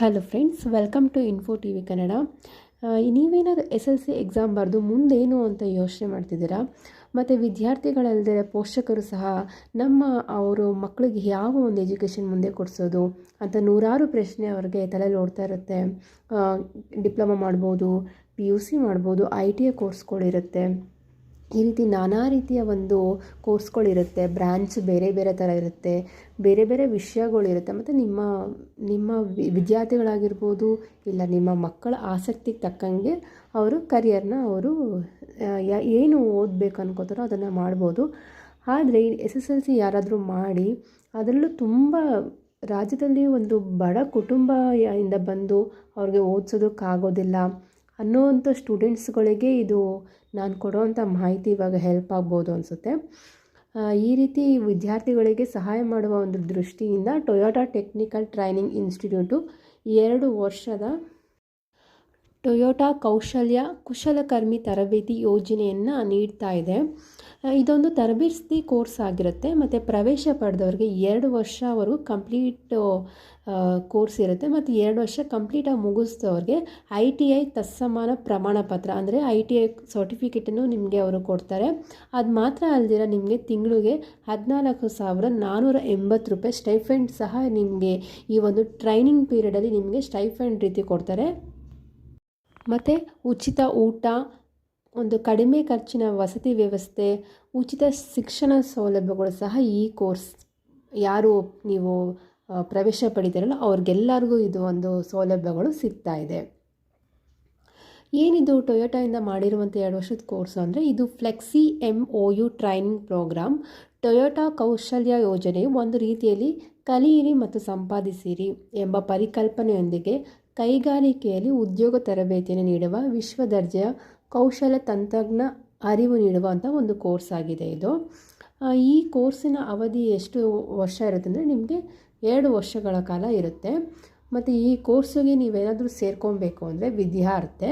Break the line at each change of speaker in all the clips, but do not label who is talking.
Hello friends welcome to info T V Kannada ನೀವೇನಾದ್ರು S L C exam ಬರೆದು ಮುಂದೇನು ಅಂತ ಯೋಚನೆ ಮಾಡ್ತಿದ್ದೀರಾ? ಮತ್ತು ವಿದ್ಯಾರ್ಥಿಗಳಲ್ಲದೆ ಪೋಷಕರು ಸಹ ನಮ್ಮ ಅವರು ಮಕ್ಕಳಿಗೆ ಯಾವ ಒಂದು ಎಜುಕೇಷನ್ ಮುಂದೆ ಕೊಡಿಸೋದು ಅಂತ ನೂರಾರು ಪ್ರಶ್ನೆ ಅವ್ರಿಗೆ ತಲೆಯಲ್ಲಿ ಓಡ್ತಾ ಇರುತ್ತೆ. ಡಿಪ್ಲೊಮಾ ಮಾಡ್ಬೋದು ಪಿ ಯು ಸಿ ಮಾಡ್ಬೋದು ಐ ಟಿ ಐ ಕೋರ್ಸ್ಗಳಿರುತ್ತೆ ಈ ರೀತಿ ನಾನಾ ರೀತಿಯ ಒಂದು ಕೋರ್ಸ್ಗಳಿರುತ್ತೆ ಬ್ರ್ಯಾಂಚ್ ಬೇರೆ ಬೇರೆ ಥರ ಇರುತ್ತೆ, ಬೇರೆ ಬೇರೆ ವಿಷಯಗಳಿರುತ್ತೆ. ಮತ್ತು ನಿಮ್ಮ ನಿಮ್ಮ ವಿದ್ಯಾರ್ಥಿಗಳಾಗಿರ್ಬೋದು ಇಲ್ಲ ನಿಮ್ಮ ಮಕ್ಕಳ ಆಸಕ್ತಿಗೆ ತಕ್ಕಂಗೆ ಅವರು ಕರಿಯರ್ನ ಅವರು ಏನು ಓದಬೇಕು ಅನ್ಕೋತಾರೋ ಅದನ್ನು ಮಾಡ್ಬೋದು. ಆದರೆ ಎಸ್ ಎಸ್ ಎಲ್ ಸಿ ಯಾರಾದರೂ ಮಾಡಿ, ಅದರಲ್ಲೂ ತುಂಬ ರಾಜ್ಯದಲ್ಲಿ ಒಂದು ಬಡ ಕುಟುಂಬ ಇಂದ ಬಂದು ಅವ್ರಿಗೆ ಓದಿಸೋದಕ್ಕಾಗೋದಿಲ್ಲ. ಅನ್ನೋವಂಥ ಸ್ಟೂಡೆಂಟ್ಸ್ಗಳಿಗೆ ಇದು ನಾನು ಕೊಡೋವಂಥ ಮಾಹಿತಿ ಇವಾಗ ಹೆಲ್ಪ್ ಆಗ್ಬೋದು ಅನಿಸುತ್ತೆ. ಈ ರೀತಿ ವಿದ್ಯಾರ್ಥಿಗಳಿಗೆ ಸಹಾಯ ಮಾಡುವ ಒಂದು ದೃಷ್ಟಿಯಿಂದ ಟೊಯೋಟಾ ಟೆಕ್ನಿಕಲ್ ಟ್ರೈನಿಂಗ್ ಇನ್ಸ್ಟಿಟ್ಯೂಟು ಎರಡು ವರ್ಷದ ಟೊಯೋಟಾ ಕೌಶಲ್ಯ ಕುಶಲಕರ್ಮಿ ತರಬೇತಿ ಯೋಜನೆಯನ್ನು ನೀಡ್ತಾ ಇದೆ. ಇದೊಂದು ತರಬೇತಿ ಕೋರ್ಸ್ ಆಗಿರುತ್ತೆ. ಮತ್ತು ಪ್ರವೇಶ ಪಡೆದವ್ರಿಗೆ ಎರಡು ವರ್ಷವರೆಗೂ ಕಂಪ್ಲೀಟ್ ಕೋರ್ಸ್ ಇರುತ್ತೆ. ಮತ್ತು ಎರಡು ವರ್ಷ ಕಂಪ್ಲೀಟಾಗಿ ಮುಗಿಸ್ದವ್ರಿಗೆ ಐ ಟಿ ಐ ತತ್ಸಮಾನ ಪ್ರಮಾಣ ಪತ್ರ ಅಂದರೆ ಐ ಟಿ ಐ ಸರ್ಟಿಫಿಕೇಟನ್ನು ನಿಮಗೆ ಅವರು ಕೊಡ್ತಾರೆ. ಅದು ಮಾತ್ರ ಅಲ್ದಿರ ನಿಮಗೆ ತಿಂಗಳಿಗೆ ಹದಿನಾಲ್ಕು ಸಾವಿರ ನಾನ್ನೂರ ಎಂಬತ್ತು ರೂಪಾಯಿ ಸ್ಟೈಫೆಂಡ್ ಸಹ ನಿಮಗೆ ಈ ಒಂದು ಟ್ರೈನಿಂಗ್ ಪೀರಿಯಡಲ್ಲಿ ನಿಮಗೆ ಸ್ಟೈಫೆಂಡ್ ರೀತಿ ಕೊಡ್ತಾರೆ. ಮತ್ತು ಉಚಿತ ಊಟ, ಒಂದು ಕಡಿಮೆ ಖರ್ಚಿನ ವಸತಿ ವ್ಯವಸ್ಥೆ, ಉಚಿತ ಶಿಕ್ಷಣ ಸೌಲಭ್ಯಗಳು ಸಹ ಈ ಕೋರ್ಸ್ ಯಾರು ನೀವು ಪ್ರವೇಶ ಪಡಿತೀರಲ್ಲ ಅವ್ರಿಗೆಲ್ಲರಿಗೂ ಇದು ಒಂದು ಸೌಲಭ್ಯಗಳು ಸಿಗ್ತಾ ಇದೆ. ಏನಿದು ಟೊಯೋಟಾಯಿಂದ ಮಾಡಿರುವಂಥ ಎರಡು ವರ್ಷದ ಕೋರ್ಸ್ ಅಂದರೆ ಇದು flexi M O U training programme. Toyota ಕೌಶಲ್ಯ ಯೋಜನೆಯು ಒಂದು ರೀತಿಯಲ್ಲಿ ಕಲಿಯಿರಿ ಮತ್ತು ಸಂಪಾದಿಸಿರಿ ಎಂಬ ಪರಿಕಲ್ಪನೆಯೊಂದಿಗೆ ಕೈಗಾರಿಕೆಯಲ್ಲಿ ಉದ್ಯೋಗ ತರಬೇತಿಯನ್ನು ನೀಡುವ ವಿಶ್ವ ದರ್ಜೆಯ ಕೌಶಲ ತಂತ್ರಜ್ಞ ಅರಿವು ನೀಡುವಂಥ ಒಂದು ಕೋರ್ಸ್ ಆಗಿದೆ ಇದು. ಈ ಕೋರ್ಸಿನ ಅವಧಿ ಎಷ್ಟು ವರ್ಷ ಇರುತ್ತೆ ಅಂದರೆ ನಿಮಗೆ ಎರಡು ವರ್ಷಗಳ ಕಾಲ ಇರುತ್ತೆ. ಮತ್ತು ಈ ಕೋರ್ಸಿಗೆ ನೀವೇನಾದರೂ ಸೇರ್ಕೊಬೇಕು ಅಂದರೆ ವಿದ್ಯಾರ್ಥಿ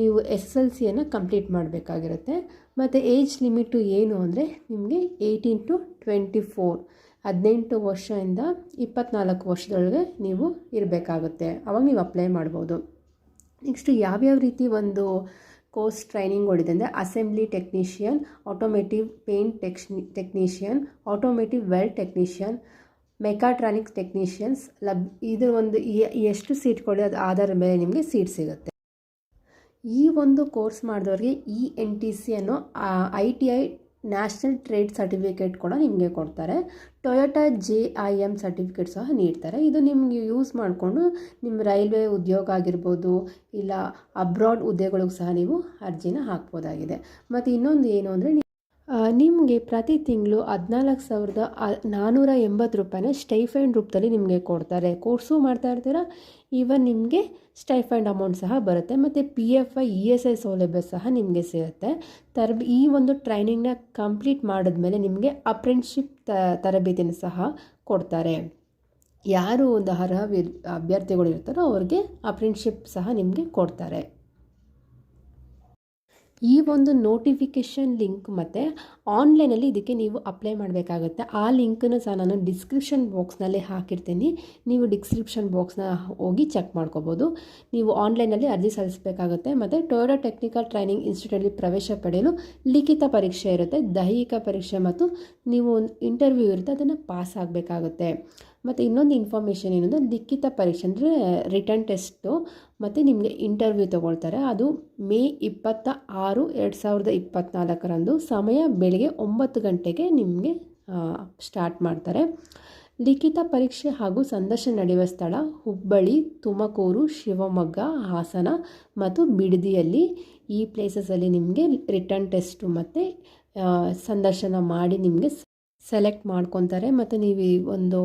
ನೀವು ಎಸ್ ಎಲ್ ಸಿಯನ್ನು ಕಂಪ್ಲೀಟ್ ಮಾಡಬೇಕಾಗಿರುತ್ತೆ. ಮತ್ತು ಏಜ್ ಲಿಮಿಟು ಏನು ಅಂದರೆ ನಿಮಗೆ ಏಯ್ಟೀನ್ ಟು ಟ್ವೆಂಟಿ ಫೋರ್. ಹದಿನೆಂಟು ವರ್ಷದಿಂದ ಇಪ್ಪತ್ನಾಲ್ಕು ವರ್ಷದೊಳಗೆ ನೀವು ಇರಬೇಕಾಗುತ್ತೆ. ಅವಾಗ ನೀವು ಅಪ್ಲೈ ಮಾಡ್ಬೋದು. ನೆಕ್ಸ್ಟು ಯಾವ್ಯಾವ ರೀತಿ ಒಂದು ಕೋರ್ಸ್ ಟ್ರೈನಿಂಗ್ಗಳಿದೆ ಅಂದರೆ assembly technician automotive paint techni technician automotive weld technician mechatronics technicians lab, ಇದು ಒಂದು ಎಷ್ಟು ಕೊಡಿ ಅದು ಆಧಾರದ ಮೇಲೆ ನಿಮಗೆ ಸೀಟ್ ಸಿಗುತ್ತೆ. ಈ ಒಂದು ಕೋರ್ಸ್ ಮಾಡಿದವ್ರಿಗೆ ಇ ಎನ್ ಟಿ ಸಿ ಅನ್ನೋ I T I national trade certificate ಕೂಡ ನಿಮಗೆ ಕೊಡ್ತಾರೆ. Toyota J I M certificate ಸಹ ನೀಡ್ತಾರೆ. ಇದು ನಿಮಗೆ ಯೂಸ್ ಮಾಡಿಕೊಂಡು ನಿಮ್ಮ ರೈಲ್ವೆ ಉದ್ಯೋಗ ಆಗಿರ್ಬೋದು, ಇಲ್ಲ ಅಬ್ರಾಡ್ ಹುದ್ದೆಗಳಿಗೂ ಸಹ ನೀವು ಅರ್ಜಿನ ಹಾಕ್ಬೋದಾಗಿದೆ. ಮತ್ತು ಇನ್ನೊಂದು ಏನು ಅಂದರೆ ನಿಮಗೆ ಪ್ರತಿ ತಿಂಗಳು ಹದಿನಾಲ್ಕು ಸಾವಿರದ ನಾನ್ನೂರ ಎಂಬತ್ತು ರೂಪಾಯಿನ ಸ್ಟೈಫೈಂಡ್ ರೂಪದಲ್ಲಿ ನಿಮಗೆ ಕೊಡ್ತಾರೆ. ಕೋರ್ಸು ಮಾಡ್ತಾ ಇರ್ತೀರ? ಈವನ್ ನಿಮಗೆ ಸ್ಟೈಫೈಂಡ್ ಅಮೌಂಟ್ ಸಹ ಬರುತ್ತೆ. ಮತ್ತು P F I E S I ಸೌಲಭ್ಯ ಸಹ ನಿಮಗೆ ಸಿಗುತ್ತೆ. ತರಬ, ಈ ಒಂದು ಟ್ರೈನಿಂಗ್ನ ಕಂಪ್ಲೀಟ್ ಮಾಡಿದ್ಮೇಲೆ ನಿಮಗೆ ಅಪ್ರೆಂಟಿಶಿಪ್ ತ, ತರಬೇತಿನ ಸಹ ಕೊಡ್ತಾರೆ. ಯಾರು ಒಂದು ಅರ್ಹ ಅಭ್ಯರ್ಥಿಗಳು ಇರ್ತಾರೋ ಅವ್ರಿಗೆ ಅಪ್ರೆಂಟಿಶಿಪ್ ಸಹ ನಿಮಗೆ ಕೊಡ್ತಾರೆ. ಈ ಒಂದು ನೋಟಿಫಿಕೇಷನ್ ಲಿಂಕ್ ಮತ್ತು ಆನ್ಲೈನಲ್ಲಿ ಇದಕ್ಕೆ ನೀವು ಅಪ್ಲೈ ಮಾಡಬೇಕಾಗುತ್ತೆ. ಆ ಲಿಂಕನ್ನು ಸಹ ನಾನು ಡಿಸ್ಕ್ರಿಪ್ಷನ್ ಬಾಕ್ಸ್ನಲ್ಲಿ ಹಾಕಿರ್ತೀನಿ. ನೀವು ಡಿಸ್ಕ್ರಿಪ್ಷನ್ ಬಾಕ್ಸ್ನ ಹೋಗಿ ಚೆಕ್ ಮಾಡ್ಕೋಬೋದು. ನೀವು ಆನ್ಲೈನಲ್ಲಿ ಅರ್ಜಿ ಸಲ್ಲಿಸಬೇಕಾಗುತ್ತೆ. ಮತ್ತು ಟೊಯೋಟಾ ಟೆಕ್ನಿಕಲ್ ಟ್ರೈನಿಂಗ್ ಇನ್ಸ್ಟಿಟ್ಯೂಟಲ್ಲಿ ಪ್ರವೇಶ ಪಡೆಯಲು ಲಿಖಿತ ಪರೀಕ್ಷೆ ಇರುತ್ತೆ. ದೈಹಿಕ ಪರೀಕ್ಷೆ ಮತ್ತು ನೀವು ಒಂದು ಇಂಟರ್ವ್ಯೂ ಇರುತ್ತೆ. ಅದನ್ನು ಪಾಸ್ ಆಗಬೇಕಾಗುತ್ತೆ. ಮತ್ತು ಇನ್ನೊಂದು ಇನ್ಫಾರ್ಮೇಷನ್ ಏನಂದರೆ ಲಿಖಿತ ಪರೀಕ್ಷೆ ಅಂದರೆ ರಿಟರ್ನ್ ಟೆಸ್ಟು ಮತ್ತು ನಿಮಗೆ ಇಂಟರ್ವ್ಯೂ ತೊಗೊಳ್ತಾರೆ. ಅದು ಮೇ ಇಪ್ಪತ್ತ ಆರು, ಎರಡು ಸಾವಿರದ ಇಪ್ಪತ್ತ್ನಾಲ್ಕರಂದು ಸಮಯ ಬೆಳಗ್ಗೆ ಒಂಬತ್ತು ಗಂಟೆಗೆ ನಿಮಗೆ ಸ್ಟಾರ್ಟ್ ಮಾಡ್ತಾರೆ. ಲಿಖಿತ ಪರೀಕ್ಷೆ ಹಾಗೂ ಸಂದರ್ಶನ ನಡೆಯುವ ಸ್ಥಳ ಹುಬ್ಬಳ್ಳಿ, ತುಮಕೂರು, ಶಿವಮೊಗ್ಗ, ಹಾಸನ ಮತ್ತು ಬಿಡದಿಯಲ್ಲಿ ಈ ಪ್ಲೇಸಸಲ್ಲಿ ನಿಮಗೆ ರಿಟರ್ನ್ ಟೆಸ್ಟು ಮತ್ತು ಸಂದರ್ಶನ ಮಾಡಿ ನಿಮಗೆ ಸೆಲೆಕ್ಟ್ ಮಾಡ್ಕೊತಾರೆ. ಮತ್ತು ನೀವು ಈ ಒಂದು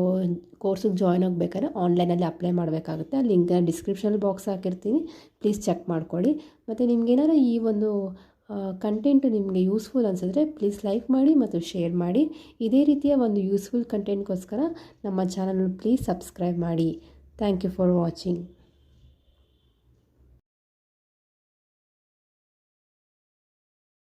ಕೋರ್ಸಿಗೆ ಜಾಯ್ನ್ ಆಗಬೇಕಾದ್ರೆ ಆನ್ಲೈನಲ್ಲಿ ಅಪ್ಲೈ ಮಾಡಬೇಕಾಗುತ್ತೆ. ಆ ಲಿಂಕ್ ಡಿಸ್ಕ್ರಿಪ್ಷನ್ ಬಾಕ್ಸ್ ಹಾಕಿರ್ತೀನಿ. ಪ್ಲೀಸ್ ಚೆಕ್ ಮಾಡ್ಕೊಳ್ಳಿ. ಮತ್ತು ನಿಮ್ಗೇನಾರು ಈ ಒಂದು ಕಂಟೆಂಟು ನಿಮಗೆ ಯೂಸ್ಫುಲ್ ಅನಿಸಿದ್ರೆ ಪ್ಲೀಸ್ ಲೈಕ್ ಮಾಡಿ ಮತ್ತು ಶೇರ್ ಮಾಡಿ. ಇದೇ ರೀತಿಯ ಒಂದು ಯೂಸ್ಫುಲ್ ಕಂಟೆಂಟ್ಗೋಸ್ಕರ ನಮ್ಮ ಚಾನಲ್ ಪ್ಲೀಸ್ ಸಬ್ಸ್ಕ್ರೈಬ್ ಮಾಡಿ. Thank you for watching